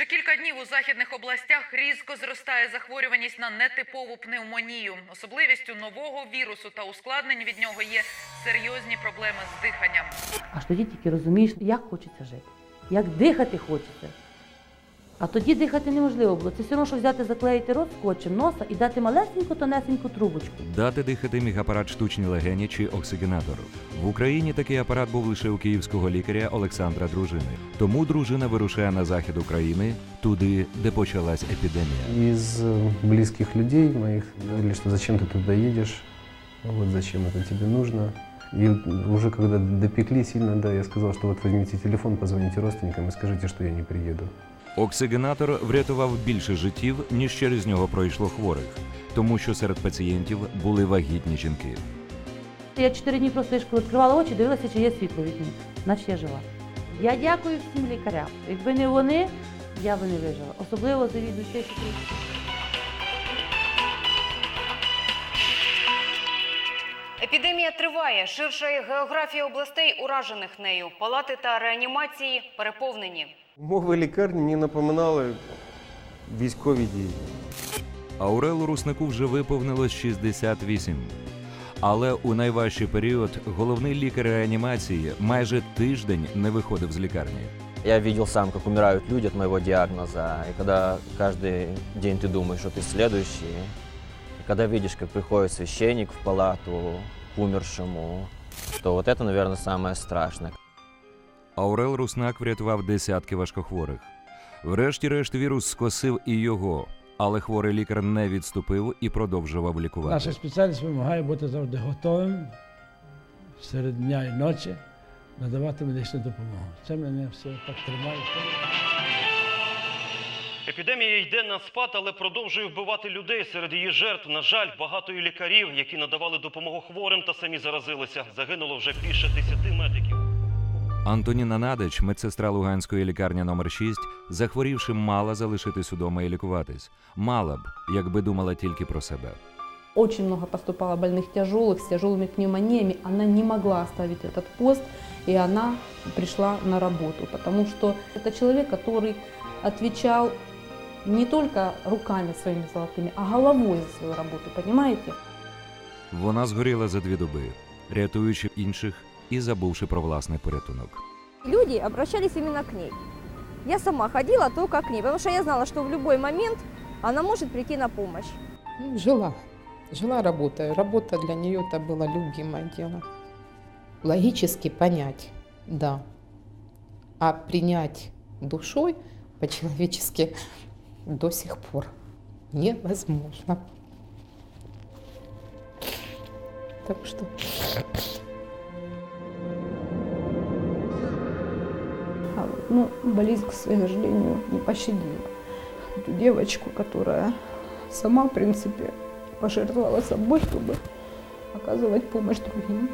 Вже кілька днів у західних областях різко зростає захворюваність на нетипову пневмонію. Особливістю нового вірусу та ускладнень від нього є серйозні проблеми з диханням. Аж тоді тільки розумієш, як хочеться жити, як дихати хочеться. А тоді дихати неможливо було. Це все одно, що взяти, заклеїти рот скотчем носа і дати малесеньку тонесеньку трубочку. Дати дихати міг апарат штучні легені чи оксигенатор. В Україні такий апарат був лише у київського лікаря Олександра Дружини. Тому дружина вирушає на захід України, туди, де почалась епідемія. Из э, близких людей моих говорили, что зачем ты туда едешь, вот зачем это тебе нужно. И уже когда допекли сильно, да, я сказал, что вот возьмите телефон, позвоните родственникам и скажите, что я не приеду. Оксигенатор врятував більше життів, ніж через нього пройшло хворих, тому що серед пацієнтів були вагітні жінки. Я чотири дні просто відкривала очі, дивилася, чи є світло вікні, наче я жива. Я дякую всім лікарям. Якби не вони, я би не вижила. Особливо завідуючи. Епідемія триває. Ширша географія областей, уражених нею. Палати та реанімації переповнені. Умови лікарні мені напоминали військові дії. Аурелу Руснику вже виповнилось 68. Але у найважчий період головний лікар реанімації майже тиждень не виходив з лікарні. Я видел сам, как умирают люди от моего диагноза. И когда каждый день ты думаешь, что ты следующий, и когда видишь, как приходит священник в палату к умершему, то вот это, наверное, самое страшное. Аурел Руснак врятував десятки важкохворих. Врешті-решт вірус скосив і його, але хворий лікар не відступив і продовжував лікувати. Наша спеціальність вимагає бути завжди готовим серед дня і ночі надавати медичну допомогу. Це мене все так тримає. Епідемія йде на спад, але продовжує вбивати людей. Серед її жертв, на жаль, багато і лікарів, які надавали допомогу хворим та самі заразилися. Загинуло вже більше десяти медиків. Антоніна Надич, медсестра Луганської лікарні номер 6, захворівши, мала залишитись удома і лікуватись. Мала б, якби думала тільки про себе. Очень много поступало больных тяжелых, с тяжелыми пневмониями. Она не могла оставить этот пост, и она пришла на работу, потому что это человек, который отвечал не только руками своими золотыми, а головой за свою работу, понимаете? Вона згоріла за дві доби, рятуючи інших і забувши про власний порятунок. Люди обращались именно к ней. Я сама ходила только к ней, потому что я знала, что в любой момент она может прийти на помощь. Ну, Жила. Жила, работая. Работа для нее это было любимое дело. Логически понять, да. А принять душой по-человечески до сих пор невозможно. Так что Ну, болезнь, к сожалению, не пощадила эту девочку, которая сама, в принципе, пожертвовала собой, чтобы оказывать помощь другим.